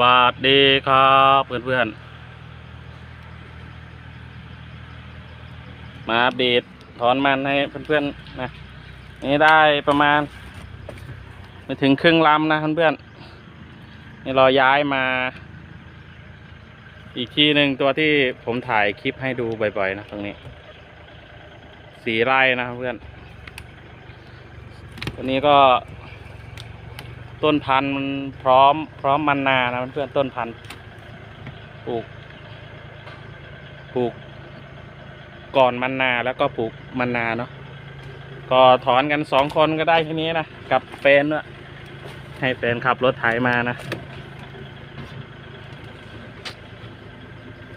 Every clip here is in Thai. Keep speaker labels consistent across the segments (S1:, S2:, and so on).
S1: สวัสดีครับเพื่อนๆ มาอัปเดตถอนมันให้เพื่อนๆนะนี่ได้ประมาณ ไม่ถึงครึ่งลำนะเพื่อนๆนี่เราย้ายมา อีกที่หนึ่งตัวที่ผมถ่ายคลิปให้ดูบ่อยๆนะตรงนี้ สีไร่นะเพื่อน ตัวนี้ก็ ต้นพันธุ์มันพร้อม พร้อมมันนานะเพื่อนต้นพันธุ์ปลูกปลูกก่อนมันนาแล้วก็ปลูกมันนาเนาะก็ถอนกันสองคนก็ได้แค่นี้นะกับเฟนด้วยให้เฟนขับรถไถมานะ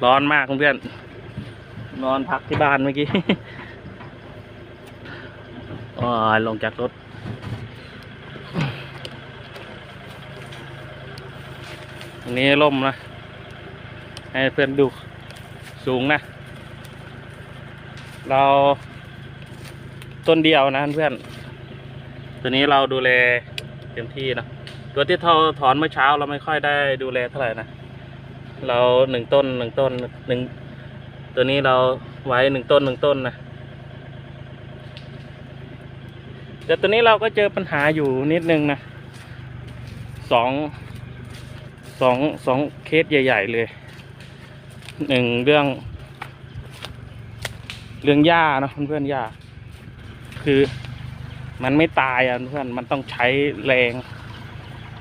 S1: ร้อนมากเพื่อนนอนพักที่บ้านเมื่อกี้อ๋อลงจากรถ นนี้ล่มนะ ให้เพื่อนดูสูงนะ เราต้นเดียวนะเพื่อน ตัวนี้เราดูแลเต็มที่นะตัวที่เราถอนเมื่อเช้าเราไม่ค่อยได้ดูแลเท่าไหร่นะ เราหนึ่งต้นหนึ่งต้นหนึ่งตัวนี้เราไว้หนึ่งต้นหนึ่งต้นนะแต่ตัวนี้เราก็เจอปัญหาอยู่นิดนึงนะสอง สองสองเคสใหญ่ ๆ เลยหนึ่งเรื่อง เรื่องหญ้านะเพื่อนๆหญ้า คือมันไม่ตายอะเพื่อนมันต้องใช้แรง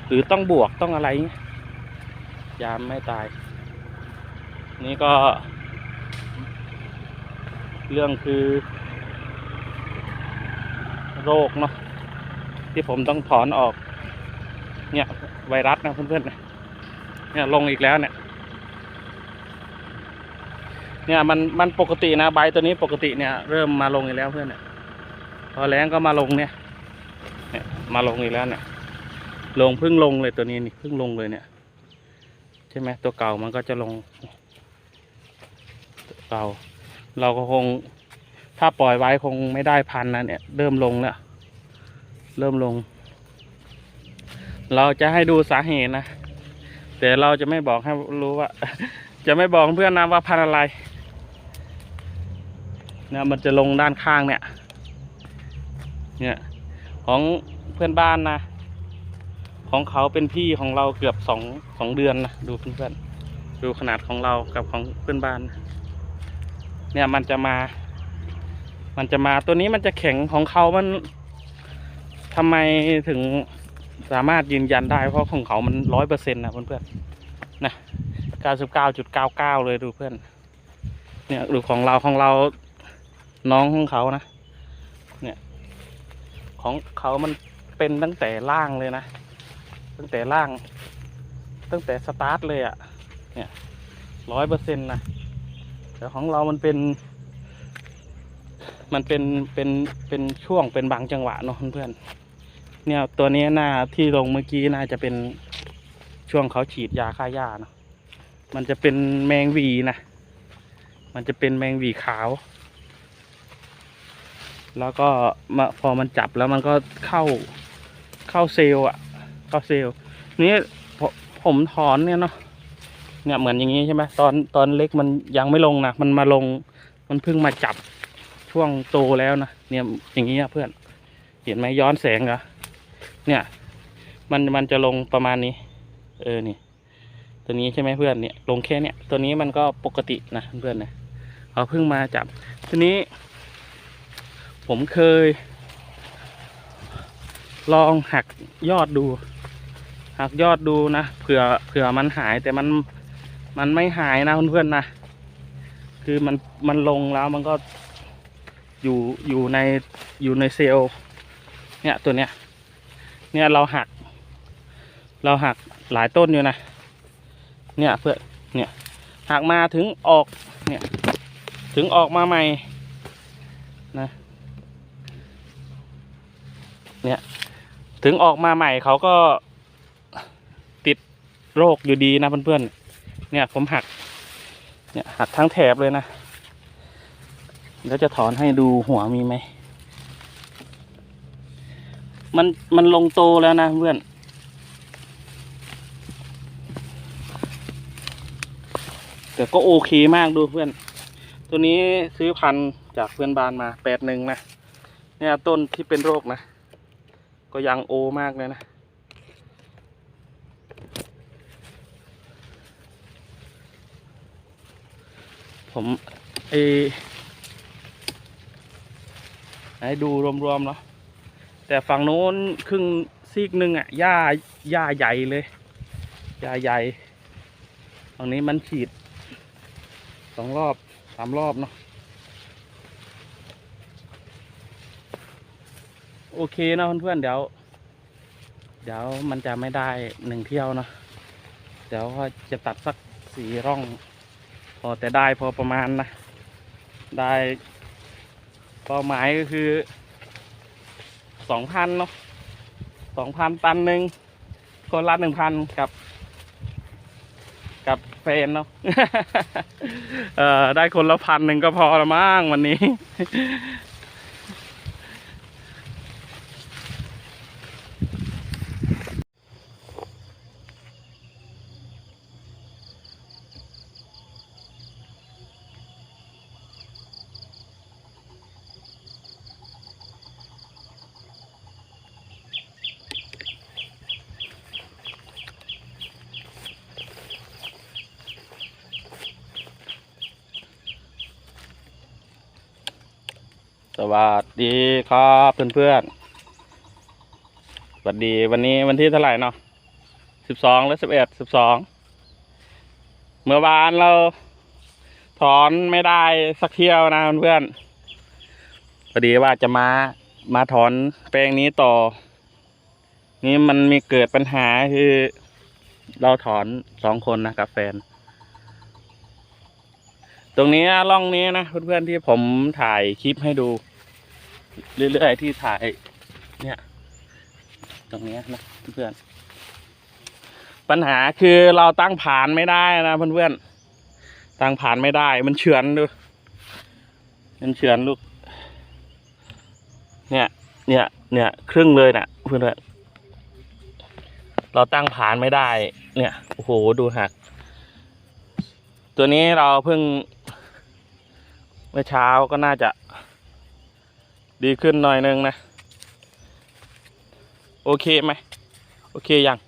S1: หรือต้องบวกต้องอะไรเงี้ยามไม่ตาย นี่ก็ เรื่องคือ โรคเนาะที่ผมต้องถอนออก เนี่ย ไวรัสนะเพื่อนๆ เนี่ยลงอีกแล้วเนี่ย เนี่ยมันมันปกตินะใบตัวนี้ปกติเนี่ย เริ่มมาลงอีกแล้วเพื่อนเนี่ยพอแรงก็มาลงเนี่ย เนี่ย มาลงอีกแล้วเนี่ย ลงเพิ่งลงเลยตัวนี้นี่เพิ่งลงเลยเนี่ย ใช่ไหมตัวเก่ามันก็จะลงเก่าเราก็คงถ้าปล่อยไว้คงไม่ได้พันนะเนี่ย เริ่มลงแล้วเริ่มลง เราจะให้ดูสาเหตุนะ แต่เราจะไม่บอกให้รู้ว่า จะไม่บอกเพื่อนนะว่าพันอะไรเนี่ยมันจะลงด้านข้างเนี่ย เนี่ย ของเพื่อนบ้านนะ ของเขาเป็นพี่ของเราเกือบสองสองเดือนนะดูเพื่อนๆดูขนาดของเรากับของเพื่อนบ้าน เนี่ยมันจะมา มันจะมาตัวนี้มันจะแข็งของเขามันทำไมถึง สามารถยืนยันได้เพราะของเขามันร้อยเปอร์เซ็นต์นะเพื่อนๆนะเก้าสิบเก้าจุดเก้าเก้าเลยดูเพื่อน เนี่ยดูของเราของเราน้องของเขานะ เนี่ย ของเขามันเป็นตั้งแต่ล่างเลยนะ ตั้งแต่ล่าง ตั้งแต่สตาร์ทเลยอะ่ะ เนี่ยร้อยเปอร์เซ็นต์นะแต่ของเรามันเป็น มันเป็นเป็นเป็นช่วงเป็นบางจังหวะเนาะเพื่อนๆ เนี่ยตัวนี้หน่าที่ลงเมื่อกี้น่าจะเป็นช่วงเขาฉีดยาฆ่าหญ้าเนาะมันจะเป็นแมงวีนะ มันจะเป็นแมงวีขาว แล้วก็มาพอมันจับแล้วมันก็เข้าเข้าเซลล์อะเข้าเซลล์นี่ผมถอนเนี่ยเนาะเนี่ยเหมือนอย่างนี้ใช่ไหมตอนตอนเล็กมันยังไม่ลงนะมันมาลงมันเพิ่งมาจับช่วงโตแล้วนะเนี่ยอย่างนี้เพื่อน เห็นไหมย้อนแสงเหรอ เนี่ย มันมันจะลงประมาณนี้ เออนี่ ตัวนี้ใช่ไหมเพื่อนเนี่ย ลงแค่เนี้ยตัวนี้มันก็ปกตินะเพื่อนนะเขาเพิ่งมาจับ ทีนี้ ผมเคย ลองหักยอดดู หักยอดดูนะเผื่อเผื่อมันหายแต่มันมันไม่หายนะเพื่อนๆนะคือมันมันลงแล้วมันก็อยู่อยู่ในอยู่ในเซลล์เนี่ยตัวเนี้ย เนี่ยเราหัก เราหักหลายต้นอยู่นะ เนี่ยเพื่อนเนี่ยหักมาถึงออกเนี่ยถึงออกมาใหม่นะเนี่ยถึงออกมาใหม่เขาก็ติดโรคอยู่ดีนะเพื่อนๆเนี่ยผมหักเนี่ยหักทั้งแถบเลยนะ แล้วจะถอนให้ดูหัวมีไหม มันมันลงโตแล้วนะเพื่อน แต่ก็โอเคมากดูเพื่อน ตัวนี้ซื้อพันธุ์จากเพื่อนบ้านมาแปดหนึ่งนะ เนี่ยต้นที่เป็นโรคนะ ก็ยังโอมากเลยนะ ผมเอให้ดูรวมๆเนาะ แต่ฝั่งโน้นครึ่งซีกหนึ่งอะหญ้าหญ้าใหญ่เลยหญ้าใหญ่ฝั่งนี้มันฉีดสองรอบสามรอบเนาะโอเคเนอะเพื่อนๆเดี๋ยว เดี๋ยวมันจะไม่ได้หนึ่งเที่ยวเนาะเดี๋ยวก็จะตัดสักสี่ร่อง พอแต่ได้พอประมาณนะ ได้เป้าหมายก็คือ สองพันเนาะสองพันตันหนึ่งคนละหนึ่งพันกับ กับแฟนเนาะเอ่อได้คนละพันหนึ่งก็พอละมั้งวันนี้ วัสดีครับเพื่อนๆสวัสดีวันนี้วันที่เท่าไหร่เนาะสิบสองและสิบเอ็ดสิบสองเมื่อวานเราถอนไม่ได้สักเที่ยวนะเพื่อนพอดีว่าจะมามาถอนแปลงนี้ต่อ นี่มันมีเกิดปัญหาคือ เราถอนสองคนนะกับแฟน ตรงนี้ร่องนี้นะเพื่อนๆที่ผมถ่ายคลิปให้ดู เรื่อยๆที่ถ่าย เนี่ย ตรงนี้นะเพื่อนปัญหาคือเราตั้งผานไม่ได้นะเพื่อนๆตั้งผานไม่ได้ มันเฉือนดูมันเฉือนลูก เนี่ย เนี่ย เนี่ยครึ่งเลยนะเพื่อนๆเราตั้งผานไม่ได้ เนี่ยโอ้โหดูหัก ตัวนี้เราเพิ่ง เมื่อเช้าก็น่าจะ ดีขึ้นหน่อยนึงนะ โอเคไหม โอเคยัง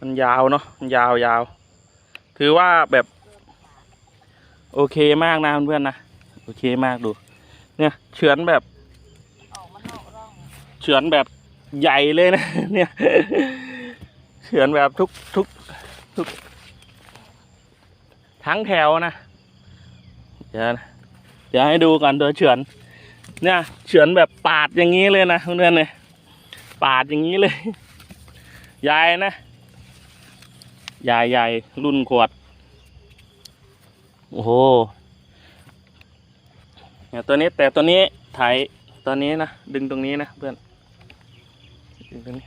S2: มัน
S1: ยาวเนาะมันยาวยาว ถือว่าแบบ โอเคมากนะเพื่อนนะ โอเคมากดู เนี่ยเฉือนแบบเฉือนแบบใหญ่เลยนะ เนี่ยเฉือนแบบทุกทุกทุก ทั้งแถวนะ เดี๋ยวนะเดี๋ยวให้ดูก่อนตัวเฉือน เนี่ยเฉือนแบบปาดอย่างนี้เลยนะเพื่อนเนี่ยปาดอย่างนี้เลยใหญ่นะใหญ่ใหญ่รุ่นขวด โอ้โหเนี่ยตัวนี้แต่ตัวนี้ถ่ายตัวนี้นะดึงตรงนี้นะเพื่อนดึงตรงนี้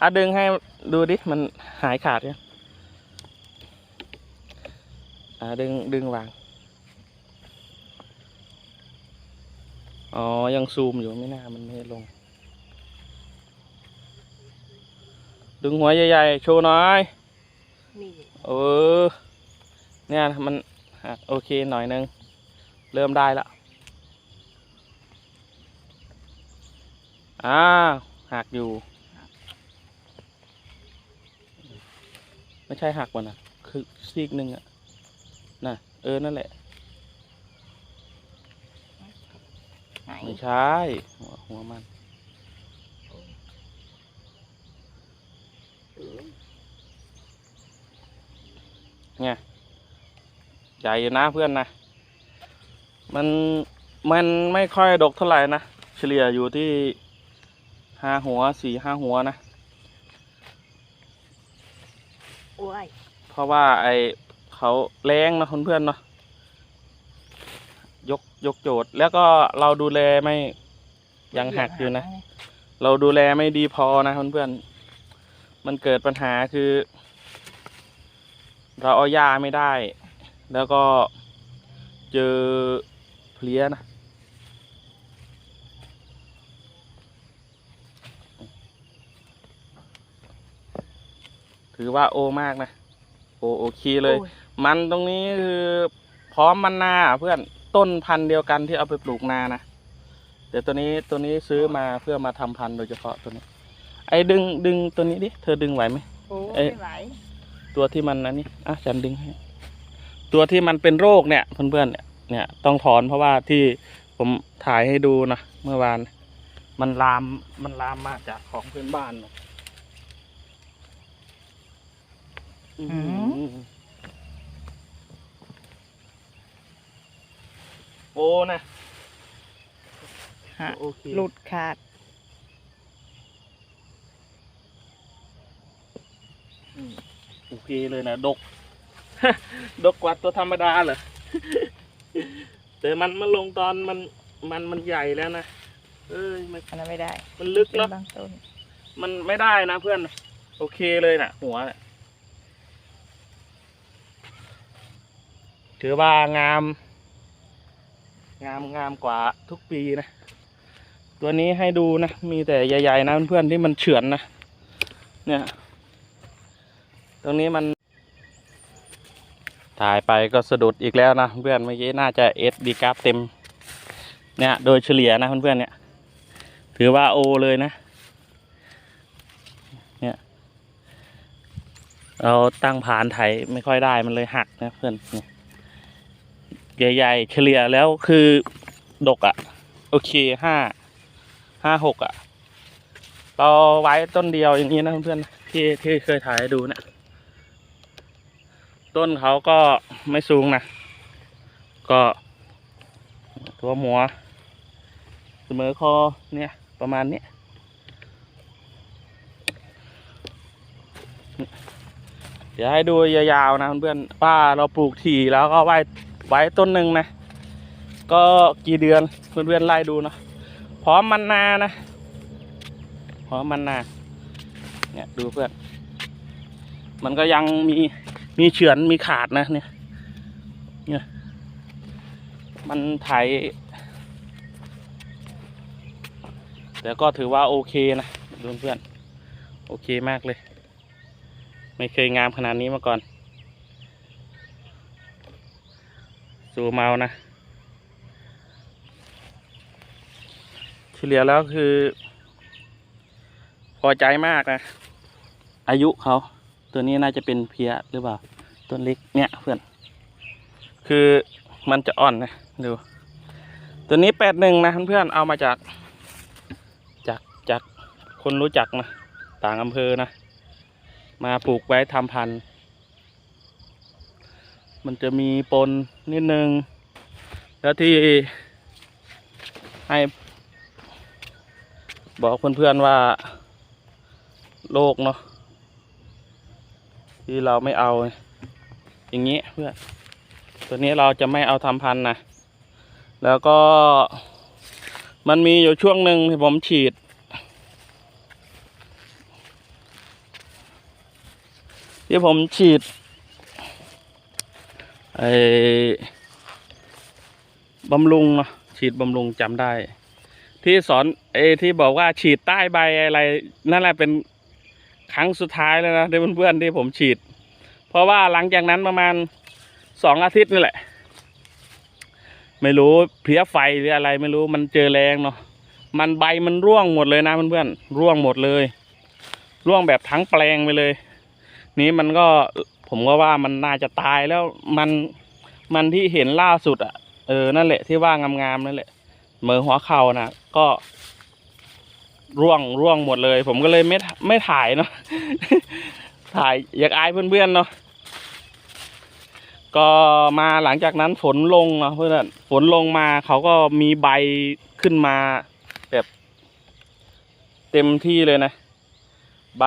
S1: อะดึงให้ดูดิมันหายขาดยังอะดึงดึงวาง อ๋อ ยังซูมอยู่ไม่น่ามันไม่ลง ดึงหัวใหญ่ๆ โชว์หน่อย
S2: นี่
S1: เออ เนี่ยมันหักโอเคหน่อยนึง เริ่มได้ละอ้าวหักอยู่ ไม่ใช่หักวันนะคือซีกหนึ่งอะน่ะ เออ นั่นแหละ
S2: ไหน
S1: ไม่ใช่หัวหัวมันเนี่ยใหญ่อยู่นะเพื่อนนะ มันมันไม่ค่อยดกเท่าไหร่นะ เฉลี่ยอยู่ที่ห้าหัวสี่ห้าหัวนะ
S2: โอ้ย
S1: เพราะว่าไอเขาแรงเนอะเพื่อนๆเนาะ ยกยกโจทย์ แล้วก็เราดูแลไม่ยังหักอยู่นะ เราดูแลไม่ดีพอนะเพื่อนๆมันเกิดปัญหาคือ เราเอายาไม่ได้ แล้วก็เจอเพลี้ยนะถถือว่าโอมากนะ โอโอเคเลย
S2: โอ้
S1: มันตรงนี้คือพร้อมมันนาอะเพื่อน ต้นพันธุ์เดียวกันที่เอาไปปลูกนานะเดี๋ยวตัวนี้ตัวนี้ซื้อมาเพื่อมาทำพันธุ์โดยเฉพาะตัวนี้ ไอ้ดึงดึงตัวนี้ดิเธอดึงไหวไหม
S2: โอ้
S1: เอ๊ะ
S2: ไม่ไหว
S1: ตัวที่มันอันนี้อะฉันดึงให้ตัวที่มันเป็นโรคเนี่ยเพื่อนๆเนี่ยเนี่ยต้องถอนเพราะว่าที่ผมถ่ายให้ดูนะเมื่อวาน มันลามมันลามมาจากของเพื่อนบ้านนะอื้อหือ โอ้นะ
S2: ฮะ
S1: โอเค
S2: หลุดขาด
S1: โอเคเลยนะ ดก ดกกว่าตัวธรรมดาเหรอ แต่มันมาลงตอนมันมันมันใหญ่แล้วนะ เอ้ยมัน
S2: อันนั้นไม่ได้
S1: มันลึก
S2: เป็น
S1: เนาะ
S2: บางต้น
S1: มันไม่ได้นะเพื่อน โอเคเลยนะหัวน่ะถือว่างาม งามงามกว่าทุกปีนะ ตัวนี้ให้ดูนะ มีแต่ใหญ่ ๆ นะเพื่อนๆที่มันเฉือนนะ เนี่ย ตรงนี้มัน ถ่ายไปก็สะดุดอีกแล้วนะเพื่อนเมื่อกี้น่าจะเอสดีกราฟเต็ม เนี่ย โดยเฉลี่ยนะเพื่อนๆเนี่ย ถือว่าโอเลยนะ เนี่ย เราตั้งผ่านไถไม่ค่อยได้มันเลยหักนะเพื่อนเนี่ย ใหญ่ๆ เฉลี่ยแล้วคือดกอะ่ะ โอเคห้าห้าหกอะ่ะ เราไว้ต้นเดียวอย่างนี้นะเพื่อนๆที่ที่เคยถ่ายดูเนะต้นเขาก็ไม่สูงนะ ก็ ตัวหัว เสมอคอเนี่ยประมาณนี้เดี๋ยวให้ดูยาวๆนะเพื่อนๆป้าเราปลูกถี่แล้วก็ไว้ ไว้ต้นหนึ่งนะ ก็กี่เดือนเพื่อนๆไล่ดูเนาะพร้อมมันนานะพร้อมมันนาเนี่ยดูเพื่อนมันก็ยังมีมีเฉือนมีขาดนะเนี่ยเนี่ยมันไถแต่ก็ถือว่าโอเคนะเพื่อนๆโอเคมากเลย ไม่เคยงามขนาดนี้มาก่อน สูเมานะเฉลี่ยแล้วคือ พอใจมากนะ อายุเขาตัวนี้น่าจะเป็นเพียหรือเปล่าต้นเล็กเนี่ยเพื่อน คือมันจะอ่อนนะดูตัวนี้แปดหนึ่งนะเพื่อนเอามาจาก จากจากคนรู้จักนะต่างอำเภอนะ มาปลูกไว้ทำพันธุ์ มันจะมีปนนิดนึง แล้วที่ให้บอกเพื่อนๆว่าโรคเนาะที่เราไม่เอา อย่างนี้เพื่อนตัวนี้เราจะไม่เอาทำพันนะแล้วก็มันมีอยู่ช่วงหนึ่งที่ผมฉีด ที่ผมฉีด ไอ้บำรุงเนาะฉีดบำรุงจำได้ ที่สอนไอ้ที่บอกว่าฉีดใต้ใบอะไร นั่นแหละเป็นครั้งสุดท้ายแล้วนะเพื่อนๆที่ผมฉีด เพราะว่าหลังจากนั้นประมาณสองอาทิตย์นี่แหละ ไม่รู้เพลี้ยไฟหรืออะไรไม่รู้มันเจอแรงเนาะมันใบมันร่วงหมดเลยนะเพื่อนๆร่วงหมดเลย ร่วงแบบทั้งแปลงไปเลย นี้มันก็ ผมก็ว่ามันน่าจะตายแล้วมันมันที่เห็นล่าสุดอะเออนั่นแหละที่ว่างามๆนั่นแหละเหมือหัวเข่านะก็ ร่วงร่วงหมดเลย ผมก็เลยไม่ไม่ถ่ายเนาะถ่ายอยากอายเพื่อนๆเนาะก็มาหลังจากนั้นฝนลงเนาะเพื่อนฝนลงมาเขาก็มีใบขึ้นมา แบบ เต็มที่เลยนะ ใบ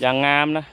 S1: อย่างงามนะ